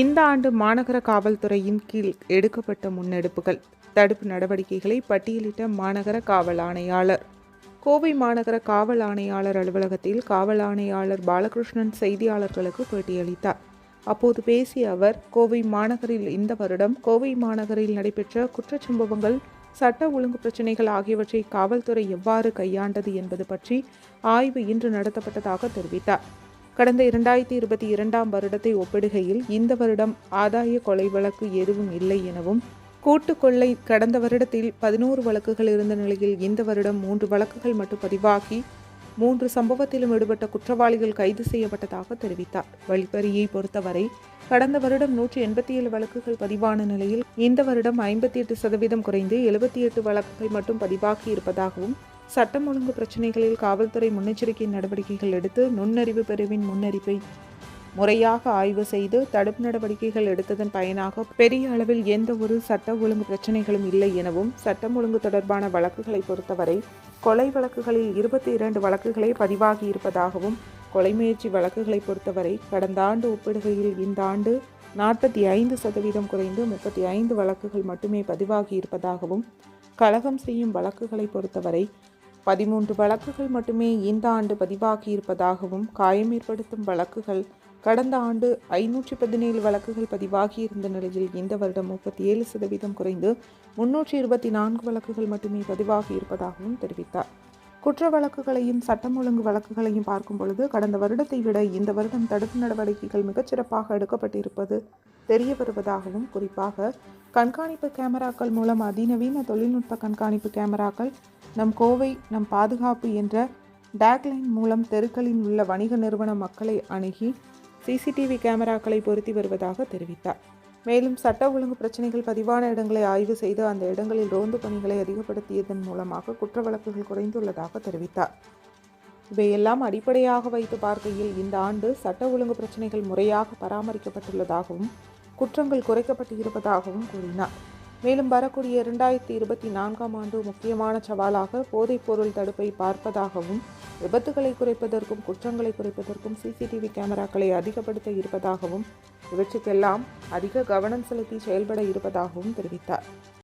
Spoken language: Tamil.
இந்த ஆண்டு மாநகர காவல்துறையின் கீழ் எடுக்கப்பட்ட முன்னெடுப்புகள். தடுப்பு நடவடிக்கைகளை பட்டியலிட்ட மாநகர காவல் ஆணையாளர். கோவை மாநகர காவல் ஆணையாளர் அலுவலகத்தில் காவல் ஆணையாளர் பாலகிருஷ்ணன் செய்தியாளர்களுக்கு பேட்டியளித்தார். அப்போது பேசிய அவர் கோவை மாநகரில் இந்த வருடம் கோவை மாநகரில் நடைபெற்ற குற்றச்சம்பவங்கள் சட்ட ஒழுங்கு பிரச்சினைகள் ஆகியவற்றை காவல்துறை எவ்வாறு கையாண்டது என்பது பற்றி ஆய்வு இன்று நடத்தப்பட்டதாக தெரிவித்தார். கடந்த இரண்டாயிரத்தி இருபத்தி இரண்டாம் வருடத்தை ஒப்பிடுகையில் இந்த வருடம் ஆதாய கொலை வழக்கு எதுவும் இல்லை எனவும் கூட்டு கொள்ளை கடந்த வருடத்தில் பதினோரு வழக்குகள் இருந்த நிலையில் இந்த வருடம் மூன்று வழக்குகள் மட்டும் பதிவாகி மூன்று சம்பவத்திலும் ஈடுபட்ட குற்றவாளிகள் கைது செய்யப்பட்டதாக தெரிவித்தார். வழிப்பறியை பொறுத்தவரை கடந்த வருடம் நூற்றி எண்பத்தி ஏழு வழக்குகள் பதிவான நிலையில் இந்த வருடம் ஐம்பத்தி எட்டு சதவீதம் குறைந்து எழுபத்தி எட்டு வழக்குகள் மட்டும் பதிவாகி இருப்பதாகவும் சட்டம் ஒழுங்கு பிரச்சினைகளில் காவல்துறை முன்னெச்சரிக்கை நடவடிக்கைகள் எடுத்து நுண்ணறிவு பிரிவின் முன்னறிப்பை முறையாக ஆய்வு செய்து தடுப்பு நடவடிக்கைகள் எடுத்ததன் பயனாக பெரிய அளவில் எந்த ஒரு சட்ட ஒழுங்கு பிரச்சனைகளும் இல்லை எனவும் சட்டம் ஒழுங்கு தொடர்பான வழக்குகளை பொறுத்தவரை கொலை வழக்குகளில் இருபத்தி இரண்டு வழக்குகளே பதிவாகி இருப்பதாகவும் கொலை முயற்சி வழக்குகளை பொறுத்தவரை கடந்த ஆண்டு ஒப்பிடுகையில் இந்த ஆண்டு நாற்பத்தி ஐந்து சதவீதம் குறைந்து முப்பத்தி ஐந்து வழக்குகள் மட்டுமே பதிவாகி இருப்பதாகவும் கலகம் செய்யும் வழக்குகளை பொறுத்தவரை பதிமூன்று வழக்குகள் மட்டுமே இந்த ஆண்டு பதிவாகி இருப்பதாகவும் காயம் ஏற்படுத்தும் வழக்குகள் கடந்த ஆண்டு ஐநூற்றி பதினேழு வழக்குகள் பதிவாகி இருந்த நிலையில் இந்த வருடம் முப்பத்தி ஏழு சதவீதம் குறைந்து முன்னூற்றி இருபத்தி நான்கு வழக்குகள் மட்டுமே பதிவாகி இருப்பதாகவும் தெரிவித்தார். குற்ற வழக்குகளையும் சட்டம் ஒழுங்கு வழக்குகளையும் பார்க்கும் பொழுது கடந்த வருடத்தை விட இந்த வருடம் தடுப்பு நடவடிக்கைகள் மிகச்சிறப்பாக எடுக்கப்பட்டிருப்பது தெரிய வருவதாகவும் குறிப்பாக கண்காணிப்பு கேமராக்கள் மூலம் அதிநவீன தொழில்நுட்ப கண்காணிப்பு கேமராக்கள் நம் கோவை நம் பாதுகாப்பு என்ற டேக்லைன் மூலம் தெருக்களில் உள்ள வணிக நிறுவன மக்களை அணுகி சிசிடிவி கேமராக்களை பொருத்தி வருவதாக தெரிவித்தார். மேலும் சட்ட ஒழுங்கு பிரச்சனைகள் பதிவான இடங்களை ஆய்வு செய்து அந்த இடங்களில் ரோந்து பணிகளை அதிகப்படுத்தியதன் மூலமாக குற்ற வழக்குகள் குறைந்துள்ளதாக தெரிவித்தார். இவையெல்லாம் அடிப்படையாக வைத்து பார்க்கையில் இந்த ஆண்டு சட்ட ஒழுங்கு பிரச்சனைகள் முறையாக பராமரிக்கப்பட்டுள்ளதாகவும் குற்றங்கள் குறைக்கப்பட்டு இருப்பதாகவும் கூறினார். மேலும் வரக்கூடிய இரண்டாயிரத்தி இருபத்தி நான்காம் ஆண்டு முக்கியமான சவாலாக போதைப்பொருள் தடுப்பை பார்ப்பதாகவும் விபத்துகளை குறைப்பதற்கும் குற்றங்களை குறைப்பதற்கும் சிசிடிவி கேமராக்களை அதிகப்படுத்த இருப்பதாகவும் இவற்றுக்கெல்லாம் அதிக கவனம் செலுத்தி செயல்பட இருப்பதாகவும் தெரிவித்தார்.